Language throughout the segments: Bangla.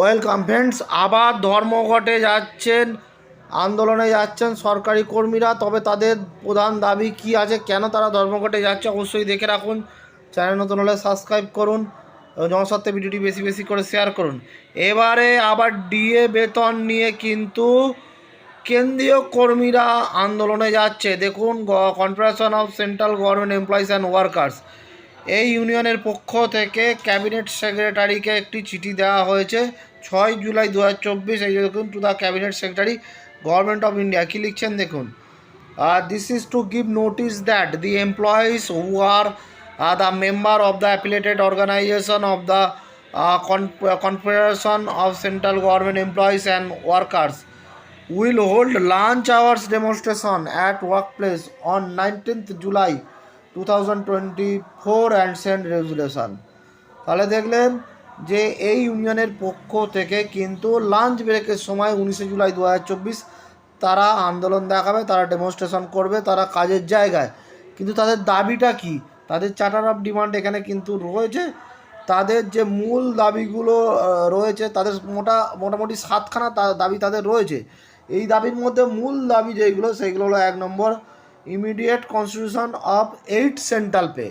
ওয়েলকাম ফ্রেন্ডস, আবার ধর্মঘটে যাচ্ছেন, আন্দোলনে যাচ্ছেন সরকারি কর্মীরা। তবে তাদের প্রধান দাবি কি আছে? কেন তারা ধর্মঘটে যাচ্ছে? অবশ্যই দেখে রাখুন। চ্যানেল নতুন হলে সাবস্ক্রাইব করুন জনস্বার্থে ভিডিওটি বেশি বেশি করে শেয়ার করুন। এবারে আবার ডিএ বেতন নিয়ে কিন্তু কেন্দ্রীয় কর্মীরা আন্দোলনে যাচ্ছে। দেখুন confederation of central government employees and workers এই ইউনিয়নের পক্ষ থেকে ক্যাবিনেট সেক্রেটারিকে একটি চিঠি দেওয়া হয়েছে। ছয় জুলাই দু হাজার চব্বিশ দেখুন to the cabinet secretary government of India কী লিখছেন দেখুন? This is to give notice that the employees who are the member of the affiliated organisation of the confederation of central government employees and workers will hold lunch hours demonstration at workplace on 19th July 2024 and send resolution. তাহলে দেখলেন যে এই ইউনিয়নের পক্ষ থেকে কিন্তু লাঞ্চ ব্রেকের সময় উনিশে জুলাই দু হাজার চব্বিশ তারা আন্দোলন দেখাবে, তারা ডেমনস্ট্রেশন করবে, তারা কাজের জায়গায়। কিন্তু তাদের দাবিটা কি? তাদের চার্টার অফ ডিমান্ড এখানে কিন্তু রয়েছে। তাদের যে মূল দাবিগুলো রয়েছে, তাদের মোটা, মোটামুটি সাতখানা দাবি তাদের রয়েছে। এই দাবির মধ্যে মূল দাবি যেগুলো সেইগুলো হলো এক নম্বর immediate constitution of eight central pay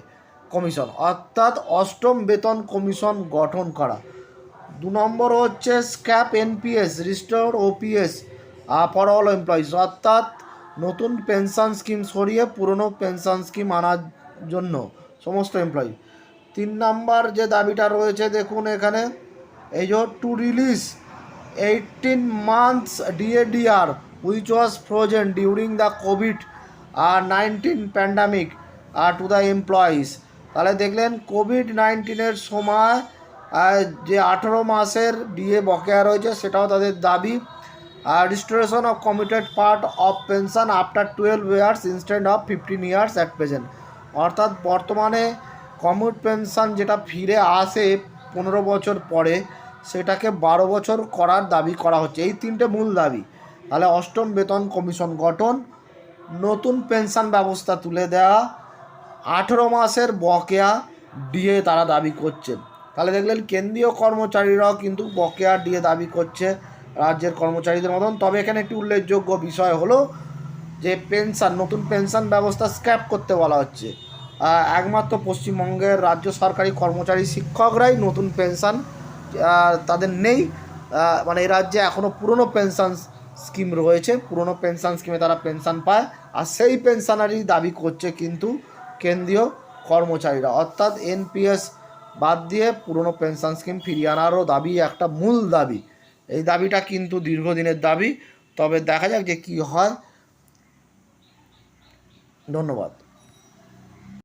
commission, অর্থাৎ অষ্টম বেতন কমিশন গঠন করা। দু নম্বর হচ্ছে scrap NPS restore OPS for all employees অর্থাৎ নতুন পেনশন স্কিম সরিয়ে পুরনো পেনশন স্কিম আনার জন্য সমস্ত এমপ্লয়ি তিন নাম্বার যে দাবিটা রয়েছে, দেখুন এখানে, এই যে to release eighteen months DA DR which was frozen during the covid R nineteen pandemic আর টু দ্য এমপ্লয়িজ। তাহলে দেখলেন কোভিড নাইন্টিনের সময় যে আঠেরো মাসের ডিএ বকেয়া রয়েছে সেটাও তাদের দাবি। আর restoration of commuted part of pension after twelve years instead of fifteen years at present অর্থাৎ বর্তমানে কমিট পেনশন যেটা ফিরে আসে পনেরো বছর পরে, সেটাকে বারো বছর করার দাবি করা হচ্ছে। এই তিনটে মূল দাবি। তাহলে অষ্টম বেতন কমিশন গঠন নতুন পেনশন ব্যবস্থা তুলে দেওয়া আঠেরো মাসের বকেয়া ডিএ তারা দাবি করছে। তাহলে দেখলেন কেন্দ্রীয় কর্মচারীরাও কিন্তু বকেয়া ডিএ দাবি করছে রাজ্যের কর্মচারীদের মতন। তবে এখানে একটি উল্লেখযোগ্য বিষয় হলো যে পেনশন, নতুন পেনশন ব্যবস্থা স্ক্র্যাপ করতে বলা হচ্ছে। একমাত্র পশ্চিমবঙ্গের রাজ্য সরকারি কর্মচারী শিক্ষকরাই নতুন পেনশন তাদের নেই। মানে এই রাজ্যে এখনও পুরনো পেনশন স্কিম রয়েছে, পুরনো পেনশন স্কিমে তারা পেনশন পায়, আর সেই পেনশনারই দাবি করছে কিন্তু কেন্দ্রীয় কর্মচারীরা। অর্থাৎ এনপিএস বাদ দিয়ে পুরনো পেনশন স্কিম ফিরিয়ে আনারও দাবি, একটা মূল দাবি। এই দাবিটা কিন্তু দীর্ঘদিনের দাবি। তবে দেখা যাক যে কী হয়। ধন্যবাদ।